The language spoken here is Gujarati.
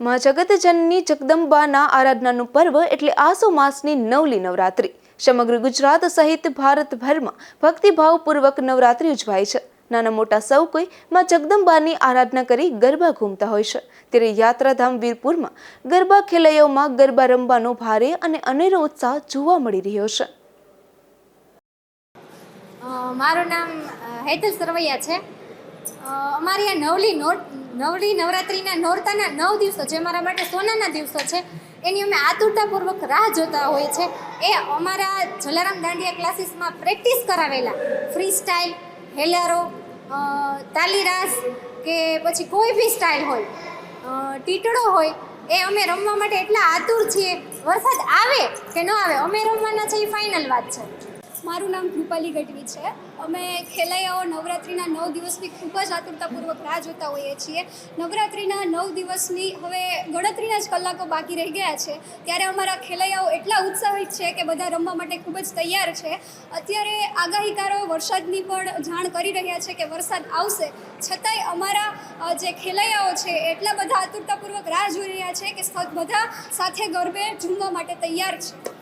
માં જગતજનની જગદંબાના આરાધનાનું પર્વ એટલે આસો માસની નવલી નવરાત્રિ. સમગ્ર ગુજરાત સહિત ભારતભરમાં ભક્તિભાવપૂર્વક નવરાત્રિ ઉજવાય છે. નાના મોટા સૌ કોઈ માં જગદંબાની આરાધના કરી ગરબા ઘૂમતા હોય છે. ત્યારે યાત્રાધામ વીરપુરમાં ગરબા ખેલૈયાઓમાં ગરબા રમવાનો ભારે અને અનેરો ઉત્સાહ જોવા મળી રહ્યો છે. મારું નામ હેતલ સરવૈયા છે. અમારી આ નવલી નોટ નવલી નવરાત્રિના નોરતાના નવ દિવસો જે અમારા માટે સોનાના દિવસો છે, એની અમે આતુરતાપૂર્વક રાહ જોતા હોઈએ છે. એ અમારા જલારામ દાંડિયા ક્લાસીસમાં પ્રેક્ટિસ કરાવેલા. ફ્રી સ્ટાઇલ હેલારો તાલીરાસ કે પછી કોઈ બી સ્ટાઇલ હોય ટીટડો હોય, એ અમે રમવા માટે એટલા આતુર છીએ. વરસાદ આવે કે ન આવે, અમે રમવાના છે એ ફાઇનલ વાત છે. મારું નામ કૃપાલી ગઢવી છે. અમે ખેલૈયાઓ નવરાત્રિના નવ દિવસની ખૂબ જ આતુરતાપૂર્વક રાહ જોતા હોઈએ છીએ. નવરાત્રિના નવ દિવસની હવે ગણતરીના જ કલાકો બાકી રહી ગયા છે. ત્યારે અમારા ખેલૈયાઓ એટલા ઉત્સાહિત છે કે બધા રમવા માટે ખૂબ જ તૈયાર છે. અત્યારે આગાહીકારો વરસાદની પણ જાણ કરી રહ્યા છે કે વરસાદ આવશે. છતાંય અમારા જે ખેલૈયાઓ છે એટલા બધા આતુરતાપૂર્વક રાહ જોઈ રહ્યા છે કે બધા સાથે ગરબે ઝૂમવા માટે તૈયાર છે.